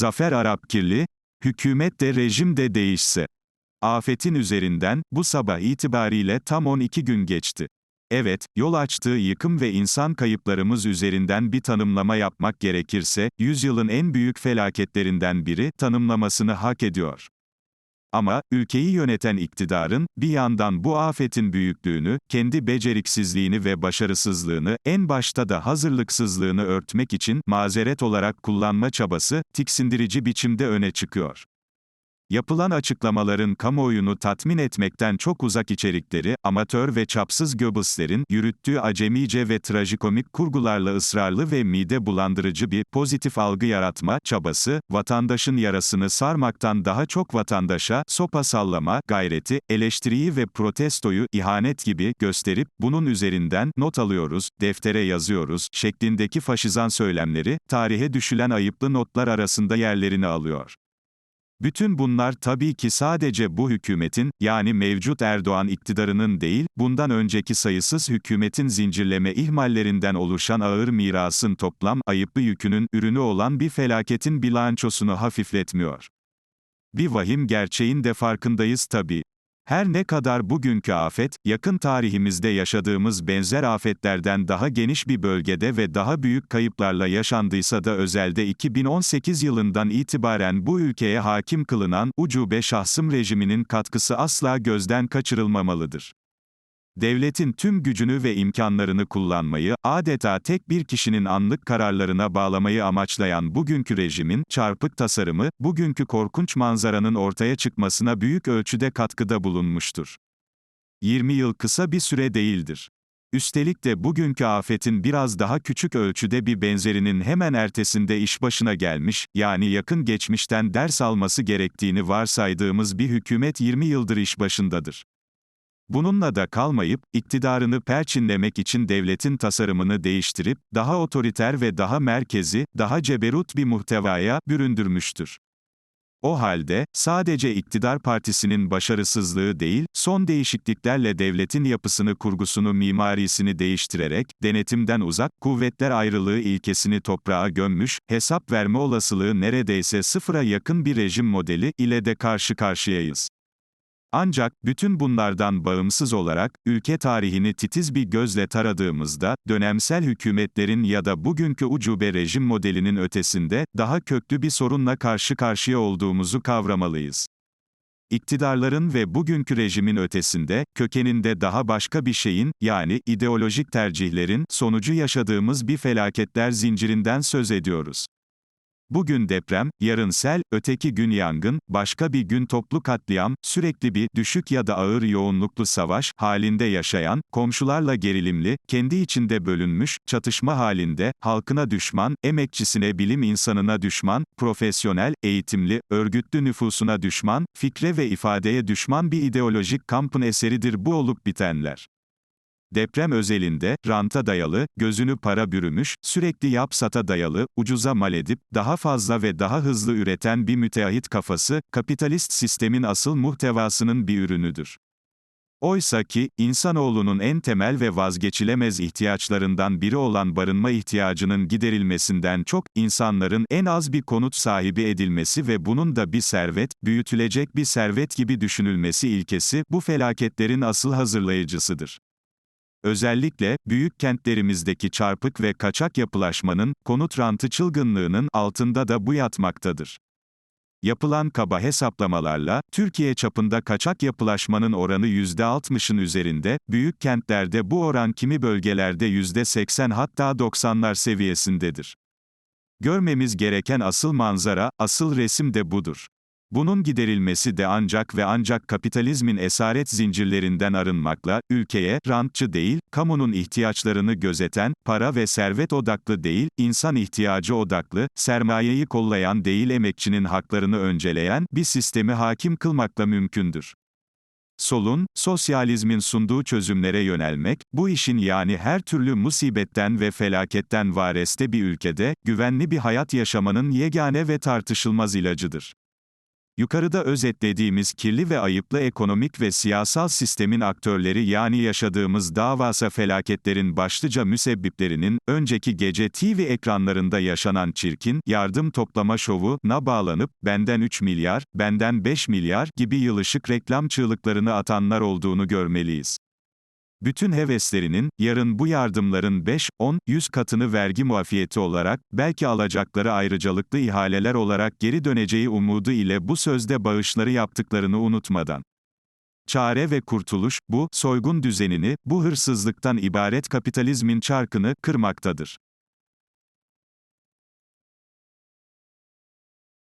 Zafer Arapkirli, hükümet de rejim de değişse. Afetin üzerinden, bu sabah itibariyle tam 12 gün geçti. Evet, yol açtığı yıkım ve insan kayıplarımız üzerinden bir tanımlama yapmak gerekirse, yüzyılın en büyük felaketlerinden biri, tanımlamasını hak ediyor. Ama, ülkeyi yöneten iktidarın, bir yandan bu afetin büyüklüğünü, kendi beceriksizliğini ve başarısızlığını, en başta da hazırlıksızlığını örtmek için, mazeret olarak kullanma çabası, tiksindirici biçimde öne çıkıyor. Yapılan açıklamaların kamuoyunu tatmin etmekten çok uzak içerikleri, amatör ve çapsız Goebbels'lerin yürüttüğü acemice ve trajikomik kurgularla ısrarlı ve mide bulandırıcı bir pozitif algı yaratma çabası, vatandaşın yarasını sarmaktan daha çok vatandaşa sopa sallama gayreti, eleştiriyi ve protestoyu ihanet gibi gösterip bunun üzerinden not alıyoruz, deftere yazıyoruz şeklindeki faşizan söylemleri tarihe düşülen ayıplı notlar arasında yerlerini alıyor. Bütün bunlar tabii ki sadece bu hükümetin, yani mevcut Erdoğan iktidarının değil, bundan önceki sayısız hükümetin zincirleme ihmallerinden oluşan ağır mirasın toplam, ayıplı yükünün, ürünü olan bir felaketin bilançosunu hafifletmiyor. Bir vahim gerçeğin de farkındayız tabii. Her ne kadar bugünkü afet, yakın tarihimizde yaşadığımız benzer afetlerden daha geniş bir bölgede ve daha büyük kayıplarla yaşandıysa da özelde 2018 yılından itibaren bu ülkeye hakim kılınan ucube şahsım rejiminin katkısı asla gözden kaçırılmamalıdır. Devletin tüm gücünü ve imkanlarını kullanmayı, adeta tek bir kişinin anlık kararlarına bağlamayı amaçlayan bugünkü rejimin çarpık tasarımı, bugünkü korkunç manzaranın ortaya çıkmasına büyük ölçüde katkıda bulunmuştur. 20 yıl kısa bir süre değildir. Üstelik de bugünkü afetin biraz daha küçük ölçüde bir benzerinin hemen ertesinde iş başına gelmiş, yani yakın geçmişten ders alması gerektiğini varsaydığımız bir hükümet 20 yıldır iş başındadır. Bununla da kalmayıp, iktidarını perçinlemek için devletin tasarımını değiştirip, daha otoriter ve daha merkezi, daha ceberut bir muhtevaya büründürmüştür. O halde, sadece iktidar partisinin başarısızlığı değil, son değişikliklerle devletin yapısını kurgusunu mimarisini değiştirerek, denetimden uzak, kuvvetler ayrılığı ilkesini toprağa gömmüş, hesap verme olasılığı neredeyse sıfıra yakın bir rejim modeli ile de karşı karşıyayız. Ancak, bütün bunlardan bağımsız olarak, ülke tarihini titiz bir gözle taradığımızda, dönemsel hükümetlerin ya da bugünkü ucube rejim modelinin ötesinde, daha köklü bir sorunla karşı karşıya olduğumuzu kavramalıyız. İktidarların ve bugünkü rejimin ötesinde, kökeninde daha başka bir şeyin, yani ideolojik tercihlerin, sonucu yaşadığımız bir felaketler zincirinden söz ediyoruz. Bugün deprem, yarın sel, öteki gün yangın, başka bir gün toplu katliam, sürekli bir düşük ya da ağır yoğunluklu savaş halinde yaşayan, komşularla gerilimli, kendi içinde bölünmüş, çatışma halinde, halkına düşman, emekçisine bilim insanına düşman, profesyonel, eğitimli, örgütlü nüfusuna düşman, fikre ve ifadeye düşman bir ideolojik kampın eseridir bu olup bitenler. Deprem özelinde, ranta dayalı, gözünü para bürümüş, sürekli yap-sata dayalı, ucuza mal edip, daha fazla ve daha hızlı üreten bir müteahhit kafası, kapitalist sistemin asıl muhtevasının bir ürünüdür. Oysa ki, insanoğlunun en temel ve vazgeçilemez ihtiyaçlarından biri olan barınma ihtiyacının giderilmesinden çok, insanların en az bir konut sahibi edilmesi ve bunun da bir servet, büyütülecek bir servet gibi düşünülmesi ilkesi, bu felaketlerin asıl hazırlayıcısıdır. Özellikle, büyük kentlerimizdeki çarpık ve kaçak yapılaşmanın, konut rantı çılgınlığının altında da bu yatmaktadır. Yapılan kaba hesaplamalarla, Türkiye çapında kaçak yapılaşmanın oranı %60'ın üzerinde, büyük kentlerde bu oran kimi bölgelerde %80 hatta 90'lar seviyesindedir. Görmemiz gereken asıl manzara, asıl resim de budur. Bunun giderilmesi de ancak ve ancak kapitalizmin esaret zincirlerinden arınmakla, ülkeye, rantçı değil, kamunun ihtiyaçlarını gözeten, para ve servet odaklı değil, insan ihtiyacı odaklı, sermayeyi kollayan değil emekçinin haklarını önceleyen, bir sistemi hakim kılmakla mümkündür. Solun, sosyalizmin sunduğu çözümlere yönelmek, bu işin yani her türlü musibetten ve felaketten vareste bir ülkede, güvenli bir hayat yaşamanın yegane ve tartışılmaz ilacıdır. Yukarıda özetlediğimiz kirli ve ayıplı ekonomik ve siyasal sistemin aktörleri yani yaşadığımız davasa felaketlerin başlıca müsebbiplerinin, önceki gece TV ekranlarında yaşanan çirkin, yardım toplama şovu, na bağlanıp, benden 3 milyar, benden 5 milyar, gibi yılışık reklam çığlıklarını atanlar olduğunu görmeliyiz. Bütün heveslerinin, yarın bu yardımların 5, 10, 100 katını vergi muafiyeti olarak, belki alacakları ayrıcalıklı ihaleler olarak geri döneceği umudu ile bu sözde bağışları yaptıklarını unutmadan. Çare ve kurtuluş, bu, soygun düzenini, bu hırsızlıktan ibaret kapitalizmin çarkını, kırmaktadır.